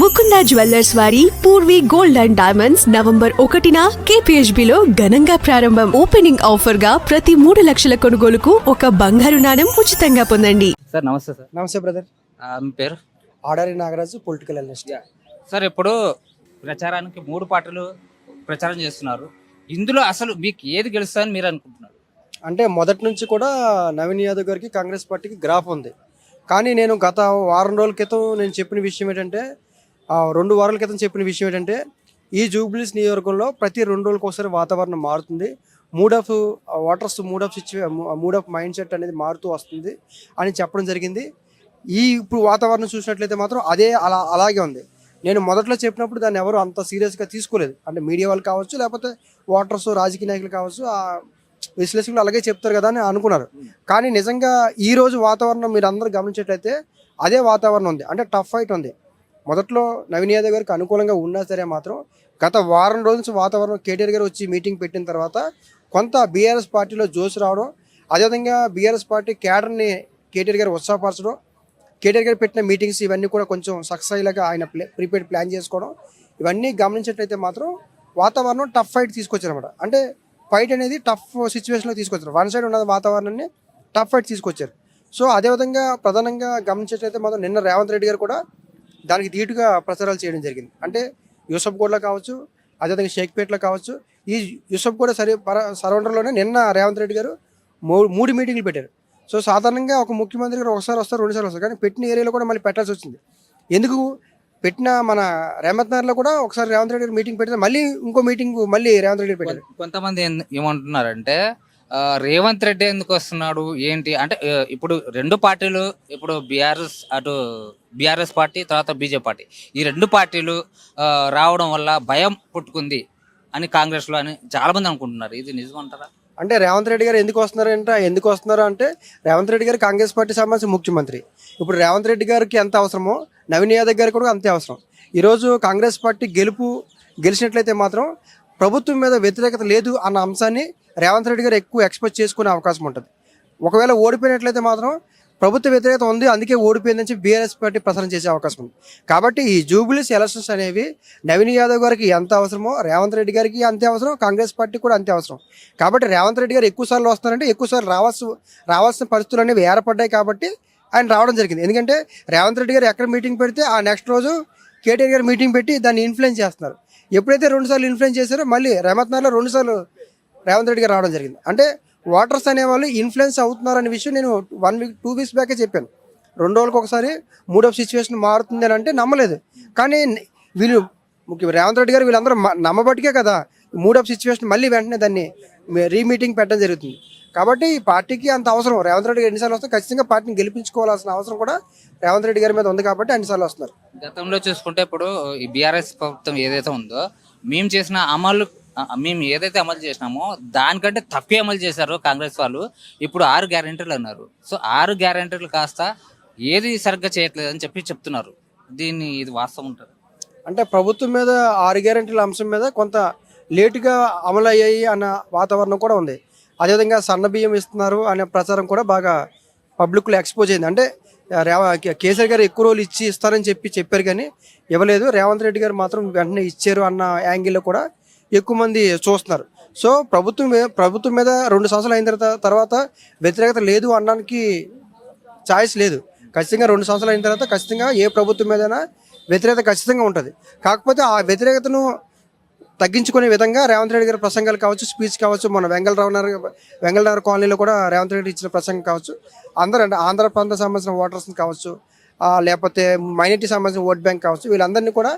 Mukunda jewellers వారి Purvi gold and diamonds November ఒకటిన KPHB లో ఘనంగా ప్రారంభం. ఓపెనింగ్ ఆఫర్గా ప్రతి మూడు లక్షల కొనుగోలుకు ఒక బంగారు నాణెం ఉచితంగా పొందండి. సార్ నమస్తే సార్. నమస్తే బ్రదర్ ఆ, మీ పేరు? Adari Nagaraju political analyst sir ఇప్పుడు ప్రచారానికి మూడు పార్టీలు ప్రచారం చేస్తున్నారు. ఇందులో అసలు మీకు ఏది గెలుస్తుందని మీరు అనుకుంటున్నారు? అంటే మొదటి నుంచి కూడా నవీన్ యాదవ్ గారికి కాంగ్రెస్ పార్టీకి గ్రాఫ్ ఉంది. కానీ నేను గత వారం రోజుల క్రితం నేను చెప్పిన విషయం ఏంటంటే రెండు వారాల క్రితం చెప్పిన విషయం ఏంటంటే ఈ జూబ్లీస్ నియోజకవర్గంలో ప్రతి రెండు రోజులకు ఒకసారి వాతావరణం మారుతుంది. Mood of waters mood of సిచ్యువే mood of mindset అనేది మారుతూ వస్తుంది అని చెప్పడం జరిగింది. ఈ ఇప్పుడు వాతావరణం చూసినట్లయితే మాత్రం అదే అలా అలాగే ఉంది. నేను మొదట్లో చెప్పినప్పుడు దాన్ని ఎవరు అంత సీరియస్గా తీసుకోలేదు. అంటే మీడియా వాళ్ళు కావచ్చు లేకపోతే ఓటర్స్ రాజకీయ నాయకులు కావచ్చు ఆ విశ్లేషకులు అలాగే చెప్తారు కదా అని అనుకున్నారు. కానీ నిజంగా ఈరోజు వాతావరణం మీరు అందరూ గమనించేట్లయితే అదే వాతావరణం ఉంది. అంటే టఫ్ ఫైట్ ఉంది. మొదట్లో నవీన్ యాదవ్ గారికి అనుకూలంగా ఉన్నా సరే మాత్రం గత వారం రోజుల నుంచి వాతావరణం కేటీఆర్ గారు వచ్చి మీటింగ్ పెట్టిన తర్వాత కొంత బీఆర్ఎస్ పార్టీలో జోష్ రావడం అదేవిధంగా బీఆర్ఎస్ పార్టీ క్యాడర్ని కేటీఆర్ గారు ఉత్సాహపరచడం కేటీఆర్ గారు పెట్టిన మీటింగ్స్ ఇవన్నీ కూడా కొంచెం సక్సెస్ అయ్యేలాగా ఆయన ప్లే ప్రిపేర్ ప్లాన్ చేసుకోవడం ఇవన్నీ గమనించినట్లయితే మాత్రం వాతావరణం టఫ్ ఫైట్ తీసుకొచ్చారు అనమాట అంటే ఫైట్ అనేది టఫ్ సిచ్యువేషన్లో తీసుకొచ్చారు. వన్ సైడ్ ఉన్న వాతావరణాన్ని టఫ్ ఫైట్ తీసుకొచ్చారు. సో అదేవిధంగా ప్రధానంగా గమనించినట్లయితే మాత్రం నిన్న రేవంత్ రెడ్డి గారు కూడా దానికి ధీటుగా ప్రచారాలు చేయడం జరిగింది. అంటే యూసఫ్గూడలో కావచ్చు అదేవిధంగా షేక్పేట్లో కావచ్చు ఈ యూసఫ్ కూడా సరి పర సరౌండర్లోనే నిన్న రేవంత్ రెడ్డి గారు మూడు మీటింగ్లు పెట్టారు. సో సాధారణంగా ఒక ముఖ్యమంత్రి గారు ఒకసారి వస్తారు రెండుసార్లు వస్తారు కానీ పెట్టిన ఏరియాలో కూడా మళ్ళీ పెట్టాల్సి వచ్చింది. ఎందుకు? పెట్టిన మన రేవంత్ నగర్లో కూడా ఒకసారి రేవంత్ రెడ్డి గారు మీటింగ్ పెట్టారు మళ్ళీ ఇంకో మీటింగ్ మళ్ళీ రేవంత్ రెడ్డి గారు పెట్టారు. కొంతమంది ఏం- ఏమంటున్నారంటే రేవంత్ రెడ్డి ఎందుకు వస్తున్నాడు? ఏంటి? అంటే ఇప్పుడు రెండు పార్టీలు ఇప్పుడు బీఆర్ఎస్ అటు బీఆర్ఎస్ పార్టీ తర్వాత బీజేపీ పార్టీ. ఈ రెండు పార్టీలు రావడం వల్ల భయం పుట్టుకుంది అని కాంగ్రెస్లో అని చాలామంది అనుకుంటున్నారు. ఇది నిజం అంటారా? అంటే రేవంత్ రెడ్డి గారు ఎందుకు వస్తున్నారు అంటే ఎందుకు వస్తున్నారు అంటే రేవంత్ రెడ్డి గారు కాంగ్రెస్ పార్టీ సంబంధించిన ముఖ్యమంత్రి. ఇప్పుడు రేవంత్ రెడ్డి గారికి ఎంత అవసరమో నవీన్ యాదవ్ గారికి కూడా అంతే అవసరం. ఈరోజు కాంగ్రెస్ పార్టీ గెలుపు గెలిచినట్లయితే మాత్రం ప్రభుత్వం మీద వ్యతిరేకత లేదు అన్న అంశాన్ని రేవంత్ రెడ్డి గారు ఎక్కువ ఎక్స్పెక్ట్ చేసుకునే అవకాశం ఉంటుంది. ఒకవేళ ఓడిపోయినట్లయితే మాత్రం ప్రభుత్వ వ్యతిరేకత ఉంది అందుకే ఓడిపోయిందని చెప్పి బీఆర్ఎస్ పార్టీ ప్రసారం చేసే అవకాశం ఉంది. కాబట్టి ఈ జూబిలీస్ ఎలక్షన్స్ అనేవి నవీన్ యాదవ్ గారికి ఎంత అవసరమో రేవంత్ రెడ్డి గారికి అంతే అవసరం కాంగ్రెస్ పార్టీ కూడా అంతే అవసరం. కాబట్టి రేవంత్ రెడ్డి గారు ఎక్కువ సార్లు వస్తున్నారంటే ఎక్కువ సార్లు రావాల్సి రావాల్సిన పరిస్థితులు అనేవి ఏర్పడ్డాయి కాబట్టి ఆయన రావడం జరిగింది. ఎందుకంటే రేవంత్ రెడ్డి గారు ఎక్కడ మీటింగ్ పెడితే ఆ నెక్స్ట్ రోజు కేటీఆర్ గారు మీటింగ్ పెట్టి దాన్ని ఇన్ఫ్లుయెన్స్ చేస్తున్నారు. ఎప్పుడైతే రెండు సార్లు ఇన్ఫ్లుయెన్స్ చేశారో మళ్ళీ రేవంత్ నగర్లో రేవంత్ రెడ్డి గారు రావడం జరిగింది. అంటే ఓటర్స్ అనేవాళ్ళు ఇన్ఫ్లుయెన్స్ అవుతున్నారు అనే విషయం నేను వన్ వీక్ టూ వీక్స్ బ్యాకే చెప్పాను. రెండు రోజులకు ఒకసారి మూడో సిచ్యువేషన్ మారుతుంది అని అంటే నమ్మలేదు. కానీ వీళ్ళు ముఖ్యం రేవంత్ రెడ్డి గారు వీళ్ళందరూ నమ్మబట్టికే కదా. మూడో సిచ్యువేషన్ మళ్ళీ వెంటనే దాన్ని రీమీటింగ్ పెట్టడం జరుగుతుంది. కాబట్టి పార్టీకి అంత అవసరం. రేవంత్ రెడ్డి గారు ఎన్నిసార్లు వస్తే ఖచ్చితంగా పార్టీని గెలిపించుకోవాల్సిన అవసరం కూడా రేవంత్ రెడ్డి గారి మీద ఉంది కాబట్టి అన్నిసార్లు వస్తున్నారు. గతంలో చూసుకుంటే ఇప్పుడు ఈ బీఆర్ఎస్ ప్రభుత్వం ఏదైతే ఉందో మేము చేసిన అమలు మేము ఏదైతే అమలు చేసినామో దానికంటే తప్పే అమలు చేశారు కాంగ్రెస్ వాళ్ళు. ఇప్పుడు ఆరు గ్యారంటీలు అన్నారు. సో ఆరు గ్యారంటీలు కాస్త ఏది సరిగ్గా చేయట్లేదు అని చెప్పి చెప్తున్నారు. దీన్ని ఇది వాస్తవం ఉంటుంది. అంటే ప్రభుత్వం మీద ఆరు గ్యారెంటీల అంశం మీద కొంత లేటుగా అమలు అయ్యాయి అన్న వాతావరణం కూడా ఉంది. అదేవిధంగా సన్న బియ్యం ఇస్తున్నారు అనే ప్రచారం కూడా బాగా పబ్లిక్లో ఎక్స్పోజ్ అయింది. అంటే రేవ కేసీఆర్ గారు ఎక్కువ రోజులు ఇచ్చి ఇస్తారని చెప్పి చెప్పారు కానీ ఇవ్వలేదు. రేవంత్ రెడ్డి గారు మాత్రం వెంటనే ఇచ్చారు అన్న యాంగిల్లో కూడా ఎక్కువ మంది చూస్తున్నారు. సో ప్రభుత్వం ప్రభుత్వం మీద రెండు సంవత్సరాలు అయిన తర్వాత తర్వాత వ్యతిరేకత లేదు అనడానికి ఛాయిస్ లేదు. ఖచ్చితంగా రెండు సంవత్సరాలు అయిన తర్వాత ఖచ్చితంగా ఏ ప్రభుత్వం మీదైనా వ్యతిరేకత ఖచ్చితంగా ఉంటుంది. కాకపోతే ఆ వ్యతిరేకతను తగ్గించుకునే విధంగా రేవంత్ రెడ్డి గారి ప్రసంగాలు కావచ్చు స్పీచ్ కావచ్చు మన వెంగళరావు నగర్ వెంగళనగర్ కాలనీలో కూడా రేవంత్ రెడ్డి ఇచ్చిన ప్రసంగం కావచ్చు అందరూ అంటే ఆంధ్ర ప్రాంతం సంబంధించిన ఓటర్స్ని కావచ్చు లేకపోతే మైనార్టీ సంబంధించిన ఓట్ బ్యాంక్ కావచ్చు వీళ్ళందరినీ కూడా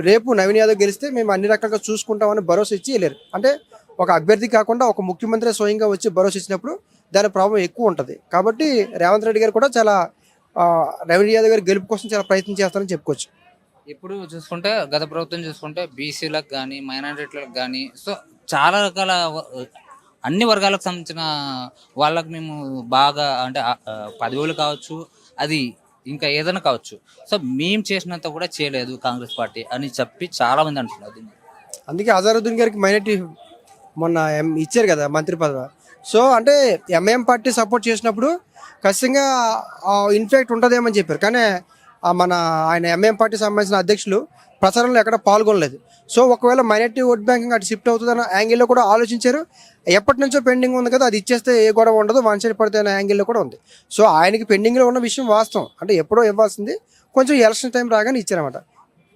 రేపు నవీన్ యాదవ్ గెలిస్తే మేము అన్ని రకాలుగా చూసుకుంటామని భరోసా ఇచ్చి వెళ్ళారు. అంటే ఒక అభ్యర్థి కాకుండా ఒక ముఖ్యమంత్రి స్వయంగా వచ్చి భరోసా ఇచ్చినప్పుడు దాని ప్రభావం ఎక్కువ ఉంటుంది. కాబట్టి రేవంత్ రెడ్డి గారు కూడా చాలా ఆ, యాదవ్ గారి గెలుపు కోసం చాలా ప్రయత్నం చేస్తారని చెప్పుకోవచ్చు. ఇప్పుడు చూసుకుంటే గత ప్రభుత్వం చూసుకుంటే బీసీలకు కానీ మైనారిటీలకు కానీ సో చాలా రకాల అన్ని వర్గాలకు సంబంధించిన వాళ్ళకు మేము బాగా అంటే ఆ, పదవులు కావచ్చు అది ఇంకా ఏదైనా కావచ్చు. సో మేము చేసినంత కూడా చేయలేదు కాంగ్రెస్ పార్టీ అని చెప్పి చాలా మంది అంటున్నారు. అందుకే అజారుద్దీన్ గారికి మైనార్టీ మొన్న ఎం- ఇచ్చారు కదా మంత్రి పదవి. సో అంటే ఎంఐఎం పార్టీ సపోర్ట్ చేసినప్పుడు ఖచ్చితంగా ఇన్ఫాక్ట్ ఉంటుందేమని చెప్పారు. కానీ మన ఆయన ఎంఎం పార్టీ సంబంధించిన అధ్యక్షులు ప్రచారంలో ఎక్కడ పాల్గొనలేదు. సో ఒకవేళ మైనార్టీ ఓట్ బ్యాంకింగ్ అటు షిఫ్ట్ అవుతుందన్న యాంగిల్లో కూడా ఆలోచించారు. ఎప్పటి నుంచో పెండింగ్ ఉంది కదా అది ఇచ్చేస్తే ఏ గొడవ ఉండదు వన్ సైడ్ పడితే అనే యాంగిల్లో కూడా ఉంది. సో ఆయనకి పెండింగ్లో ఉన్న విషయం వాస్తవం. అంటే ఎప్పుడో ఇవ్వాల్సింది కొంచెం ఎలక్షన్ టైం రాగానే ఇచ్చారన్నమాట.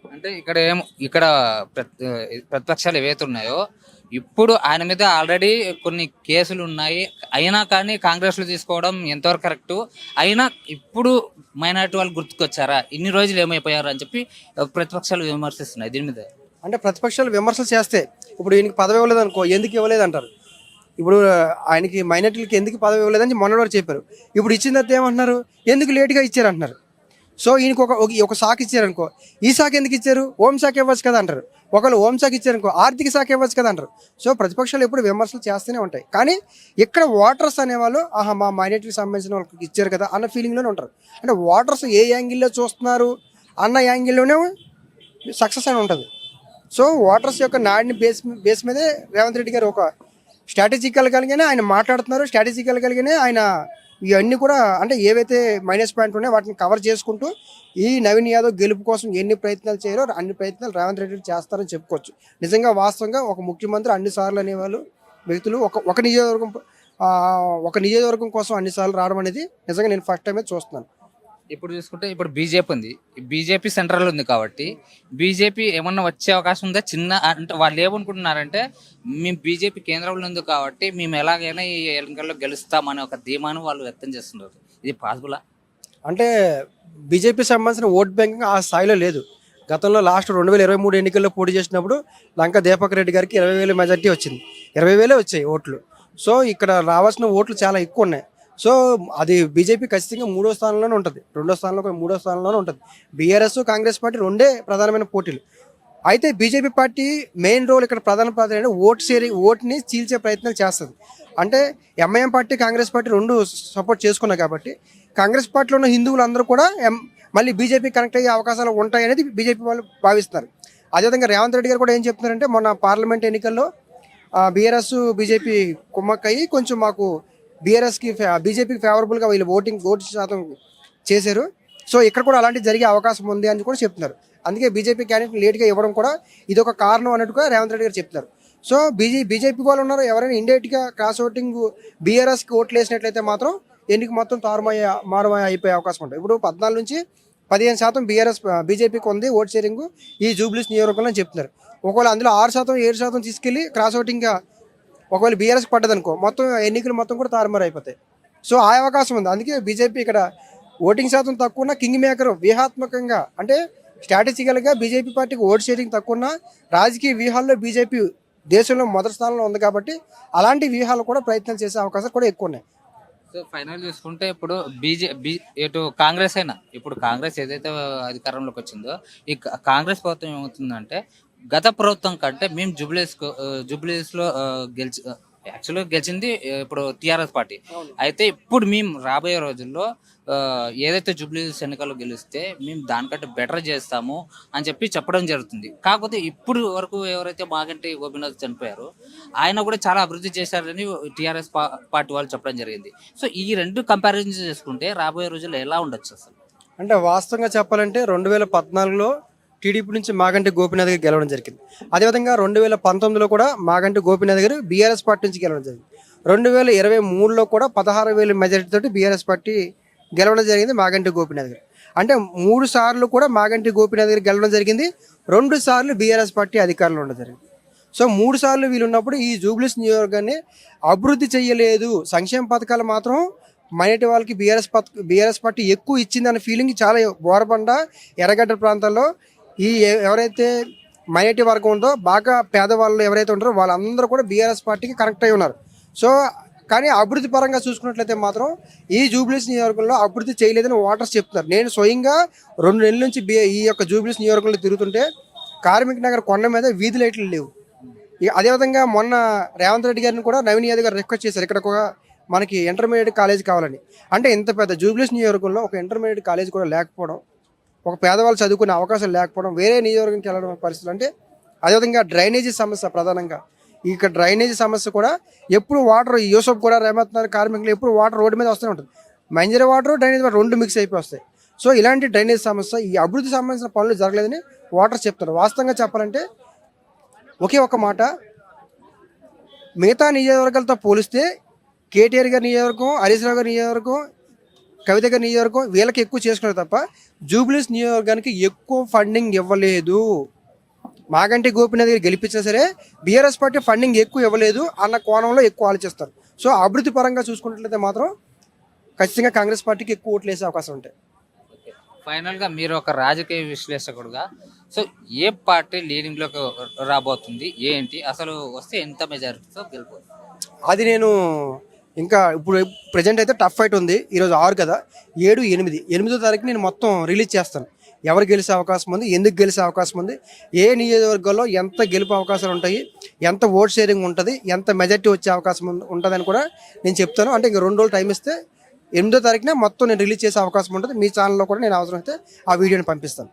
అంటే ఇక్కడ ఏం ఇక్కడ ప్రతిపక్షాలు ఏవైతే ఉన్నాయో ఇప్పుడు ఆయన మీద ఆల్రెడీ కొన్ని కేసులు ఉన్నాయి. అయినా కానీ కాంగ్రెస్లో తీసుకోవడం ఎంతవరకు కరెక్ట్? అయినా ఇప్పుడు మైనార్టీ వాళ్ళు గుర్తుకొచ్చారా? ఇన్ని రోజులు ఏమైపోయారు అని చెప్పి ప్రతిపక్షాలు విమర్శిస్తున్నాయి దీని మీద. అంటే ప్రతిపక్షాలు విమర్శలు చేస్తే ఇప్పుడు ఈయనకి పదవి ఇవ్వలేదు అనుకో ఎందుకు ఇవ్వలేదు అంటారు? ఇప్పుడు ఆయనకి మైనార్టీలకి ఎందుకు పదవి ఇవ్వలేదని మొన్న వరకు చెప్పారు. ఇప్పుడు ఇచ్చిన తర్వాత ఏమంటున్నారు? ఎందుకు లేట్గా ఇచ్చారు అంటున్నారు సో ఈయనకు ఒక ఒక- ఒక శాఖ ఈ శాఖ ఎందుకు ఇచ్చారు? హోం శాఖ ఇవ్వచ్చు కదా అంటారు. ఒకళ్ళు హోంశాఖ ఇచ్చారనుకో ఇచ్చారు అనుకో ఆర్థిక శాఖ ఇవ్వచ్చు కదా అంటారు. సో ప్రతిపక్షాలు ఎప్పుడు విమర్శలు చేస్తూనే ఉంటాయి. కానీ ఇక్కడ ఓటర్స్ అనేవాళ్ళు ఆహా మా మైనార్టీకి సంబంధించిన వాళ్ళకి ఇచ్చారు కదా అన్న ఫీలింగ్లోనే ఉంటారు. అంటే ఓటర్స్ ఏ యాంగిల్లో చూస్తున్నారు అన్న యాంగిల్లోనే సక్సెస్ అని ఉంటుంది. సో ఓటర్స్ యొక్క నాడిని బేస్ బేస్ మీదే రేవంత్ రెడ్డి గారు ఒక స్ట్రాటజికల్ కలిగానే ఆయన మాట్లాడుతున్నారు స్ట్రాటజికల్ కలిగానే ఆయన ఇవన్నీ కూడా అంటే ఏవైతే మైనస్ పాయింట్ ఉన్నాయో వాటిని కవర్ చేసుకుంటూ ఈ నవీన్ యాదవ్ గెలుపు కోసం ఎన్ని ప్రయత్నాలు చేయాలో అన్ని ప్రయత్నాలు రేవంత్ రెడ్డి చేస్తారని చెప్పుకోవచ్చు. నిజంగా వాస్తవంగా ఒక ముఖ్యమంత్రి అన్ని సార్లు అనేవాళ్ళు వ్యక్తులు ఒక ఒక నియోజకవర్గం ఒక నియోజకవర్గం కోసం అన్నిసార్లు రావడం అనేది నిజంగా నేను ఫస్ట్ టైమే చూస్తున్నాను. ఇప్పుడు చూసుకుంటే ఇప్పుడు బీజేపీ ఉంది. బీజేపీ సెంట్రల్ ఉంది కాబట్టి బీజేపీ ఏమన్నా వచ్చే అవకాశం ఉందా? చిన్న అంటే వాళ్ళు ఏమనుకుంటున్నారంటే మేము బీజేపీ కేంద్రంలో ఉంది కాబట్టి మేము ఎలాగైనా ఈ ఎన్నికల్లో గెలుస్తామనే ఒక ధీమాను వాళ్ళు వ్యక్తం చేస్తున్నారు. ఇది పాసిబులా? అంటే బీజేపీ సంబంధించిన ఓట్ బ్యాంకింగ్ ఆ స్థాయిలో లేదు. గతంలో లాస్ట్ రెండు వేల ఇరవై మూడు ఎన్నికల్లో పోటీ చేసినప్పుడు లంక దీపక్ రెడ్డి గారికి ఇరవై వేల మెజార్టీ వచ్చింది. ఇరవై వేలే వచ్చాయి ఓట్లు. సో ఇక్కడ రావాల్సిన ఓట్లు చాలా ఎక్కువ ఉన్నాయి. సో అది బీజేపీ ఖచ్చితంగా మూడో స్థానంలోనే ఉంటుంది. రెండో స్థానంలో మూడో స్థానంలోనే ఉంటుంది. బీఆర్ఎస్ కాంగ్రెస్ పార్టీ రెండే ప్రధానమైన పోటీలు. అయితే బీజేపీ పార్టీ మెయిన్ రోల్ ఇక్కడ ప్రధాన పాత్ర అంటే ఓట్ షేరింగ్ ఓట్ని చీల్చే ప్రయత్నాలు చేస్తుంది. అంటే ఎంఐఎం పార్టీ కాంగ్రెస్ పార్టీ రెండు సపోర్ట్ చేసుకున్నాయి కాబట్టి కాంగ్రెస్ పార్టీలో ఉన్న హిందువులు అందరూ కూడా ఎం మళ్ళీ బీజేపీ కనెక్ట్ అయ్యే అవకాశాలు ఉంటాయి అనేది బీజేపీ వాళ్ళు భావిస్తున్నారు. అదేవిధంగా రేవంత్ రెడ్డి గారు కూడా ఏం చెప్తున్నారంటే మొన్న పార్లమెంట్ ఎన్నికల్లో బీఆర్ఎస్ బీజేపీ కుమ్మక్కయ్యి కొంచెం మాకు బీఆర్ఎస్కి బీజేపీకి ఫేవరబుల్గా వీళ్ళు ఓటింగ్ ఓటు శాతం చేశారు. సో ఇక్కడ కూడా అలాంటి జరిగే అవకాశం ఉంది అని కూడా చెప్తున్నారు. అందుకే బీజేపీ క్యాండిడేట్ లేట్గా ఇవ్వడం కూడా ఇది ఒక కారణం అన్నట్టుగా రేవంత్ రెడ్డి గారు చెప్తున్నారు. సో బీజే బీజేపీ వాళ్ళు ఉన్నారు ఎవరైనా ఇండైరెక్ట్గా క్రాస్ ఓటింగ్ బీఆర్ఎస్కి ఓట్లు వేసినట్లయితే మాత్రం ఎన్నిక మొత్తం తారుమయ్యే మారుమయ అయిపోయే అవకాశం ఉంటుంది. ఇప్పుడు పద్నాలుగు నుంచి పదిహేను శాతం బీఆర్ఎస్ బీజేపీకి ఉంది ఓట్ షేరింగ్ ఈ జూబ్లీస్ నియోజకవర్గంలో చెప్తున్నారు. ఒకవేళ అందులో ఆరు శాతం ఏడు శాతం తీసుకెళ్ళి క్రాస్ ఓటింగ్గా ఒకవేళ బీఆర్ఎస్ పడ్డదనుకో మొత్తం ఎన్నికలు మొత్తం కూడా తారుమారు అయిపోతాయి. సో ఆ అవకాశం ఉంది. అందుకే బీజేపీ ఇక్కడ ఓటింగ్ శాతం తక్కువన్న కింగ్ మేకర్ వ్యూహాత్మకంగా అంటే స్ట్రాటజికల్గా బీజేపీ పార్టీకి ఓట్ షేరింగ్ తక్కువన్న రాజకీయ వ్యూహాల్లో బీజేపీ దేశంలో మొదటి స్థానంలో ఉంది కాబట్టి అలాంటి వ్యూహాలు కూడా ప్రయత్నం చేసే అవకాశాలు కూడా ఎక్కువ ఉన్నాయి. సో ఫైనల్ చూసుకుంటే ఇప్పుడు బీజే బీ ఇటు కాంగ్రెస్ అయినా ఇప్పుడు కాంగ్రెస్ ఏదైతే అధికారంలోకి వచ్చిందో ఈ కాంగ్రెస్ ప్రభుత్వం ఏమవుతుందంటే గత ప్రభుత్వం కంటే మేము జుబ్లీస్ జుబ్లీస్లో గెలిచి యాక్చువల్గా గెలిచింది ఇప్పుడు టిఆర్ఎస్ పార్టీ. అయితే ఇప్పుడు మేము రాబోయే రోజుల్లో ఏదైతే జుబ్లీస్ ఎన్నికల్లో గెలిస్తే మేము దానికంటే బెటర్ చేస్తాము అని చెప్పి చెప్పడం జరుగుతుంది. కాకపోతే ఇప్పుడు వరకు ఎవరైతే మాగంటి గోపీనాథ్ చనిపోయారో ఆయన కూడా చాలా అభివృద్ధి చేశారని టిఆర్ఎస్ పార్టీ వాళ్ళు చెప్పడం జరిగింది. సో ఈ రెండు కంపారిజన్ చేసుకుంటే రాబోయే రోజుల్లో ఎలా ఉండొచ్చు అసలు? అంటే వాస్తవంగా చెప్పాలంటే రెండు వేల పద్నాలుగులో టీడీపీ నుంచి మాగంటి గోపీనాథ్ గారు గెలవడం జరిగింది. అదేవిధంగా రెండు వేల పంతొమ్మిదిలో కూడా మాగంటి గోపీనాథ్ గారు బీఆర్ఎస్ పార్టీ నుంచి గెలవడం జరిగింది. రెండు వేల ఇరవై మూడులో కూడా పదహారు వేల మెజారిటీ తోటి బీఆర్ఎస్ పార్టీ గెలవడం జరిగింది మాగంటి గోపీనాథ్ గారు. అంటే మూడు సార్లు కూడా మాగంటి గోపీనాథ్ గారు గెలవడం జరిగింది. రెండు సార్లు బీఆర్ఎస్ పార్టీ అధికారంలో ఉండడం జరిగింది. సో మూడు సార్లు వీళ్ళున్నప్పుడు ఈ జూబ్లీస్ నియోజకవర్గాన్ని అభివృద్ధి చేయలేదు. సంక్షేమ పథకాలు మాత్రం మైనార్టీ వాళ్ళకి బీఆర్ఎస్ పథ బీఆర్ఎస్ పార్టీ ఎక్కువ ఇచ్చిందన్న ఫీలింగ్ చాలా బోరబండ ఎర్రగడ్డ ప్రాంతాల్లో ఈ ఎవరైతే మైనార్టీ వర్గం ఉందో బాగా పేదవాళ్ళు ఎవరైతే ఉంటారో వాళ్ళందరూ కూడా బీఆర్ఎస్ పార్టీకి కనెక్ట్ అయి ఉన్నారు. సో కానీ అభివృద్ధి పరంగా చూసుకున్నట్లయితే మాత్రం ఈ జూబ్లీస్ నియోజకవర్గంలో అభివృద్ధి చేయలేదని ఓటర్స్ చెప్తున్నారు. నేను స్వయంగా రెండు నెలల నుంచి ఈ యొక్క జూబ్లీస్ నియోజకవర్గంలో తిరుగుతుంటే కార్మిక నగర్ కొండ మీద వీధి లైట్లు లేవు. అదేవిధంగా మొన్న రేవంత్ రెడ్డి గారిని కూడా నవీన్ యాదవ్ గారు రిక్వెస్ట్ చేశారు. ఇక్కడ ఒక మనకి ఇంటర్మీడియట్ కాలేజ్ కావాలని. అంటే ఇంత పెద్ద జూబ్లీస్ నియోజకవర్గంలో ఒక ఇంటర్మీడియట్ కాలేజ్ కూడా లేకపోవడం ఒక పేదవాళ్ళు చదువుకునే అవకాశం లేకపోవడం వేరే నియోజకవర్గానికి వెళ్ళడం పరిస్థితులు అంటే అదేవిధంగా డ్రైనేజీ సమస్య ప్రధానంగా. ఇక్కడ డ్రైనేజీ సమస్య కూడా ఎప్పుడు వాటర్ యూసఫ్ కూడా రేమత్ కార్మికులు ఎప్పుడు వాటర్ రోడ్డు మీద వస్తూనే ఉంటుంది. మంజరి వాటర్ డ్రైనేజ్ వాటర్ రెండు మిక్స్ అయిపోయి వస్తాయి. సో ఇలాంటి డ్రైనేజ్ సమస్య ఈ అభివృద్ధి సంబంధించిన పనులు జరగలేదని వాటర్ చెప్తారు వాస్తవంగా చెప్పాలంటే ఒకే ఒక మాట మిగతా నియోజకవర్గాలతో పోలిస్తే కేటీఆర్ గారి నియోజకవర్గం హరీశ్రావు గారి నియోజకవర్గం కవిత గారి నియోజకవర్గం వీళ్ళకి ఎక్కువ చేసుకున్నారు తప్ప జూబ్లీస్ నియోజకవర్గానికి ఎక్కువ ఫండింగ్ ఇవ్వలేదు. మాగంటి గోపినాథ్ గారు గెలిపించినా సరే బీఆర్ఎస్ పార్టీ ఫండింగ్ ఎక్కువ ఇవ్వలేదు అన్న కోణంలో ఎక్కువ ఆలోచిస్తారు. సో అభివృద్ధి పరంగా చూసుకున్నట్లయితే మాత్రం ఖచ్చితంగా కాంగ్రెస్ పార్టీకి ఎక్కువ ఓట్లు వేసే అవకాశం ఉంటాయి. ఫైనల్గా మీరు ఒక రాజకీయ విశ్లేషకుడుగా సో ఏ పార్టీ లీడింగ్లోకి రాబోతుంది ఏంటి? అసలు వస్తే ఎంత మెజారిటీతో గెలుపోతుంది అది నేను ఇంకా ఇప్పుడు ప్రజెంట్ అయితే టఫ్ ఫైట్ ఉంది. ఈరోజు ఆరు కదా. ఏడు ఎనిమిది. ఎనిమిదో తారీఖు నేను మొత్తం రిలీజ్ చేస్తాను. ఎవరు గెలిచే అవకాశం ఉంది ఎందుకు గెలిచే అవకాశం ఉంది ఏ నియోజకవర్గాల్లో ఎంత గెలుపు అవకాశాలు ఉంటాయి ఎంత ఓట్ షేరింగ్ ఉంటుంది ఎంత మెజార్టీ వచ్చే అవకాశం ఉంటుందని కూడా నేను చెప్తాను. అంటే ఇంక రెండు రోజులు టైం ఇస్తే ఎనిమిదో తారీఖున మొత్తం నేను రిలీజ్ చేసే అవకాశం ఉంటుంది. మీ ఛానల్లో కూడా నేను అవసరం అయితే ఆ వీడియోని పంపిస్తాను.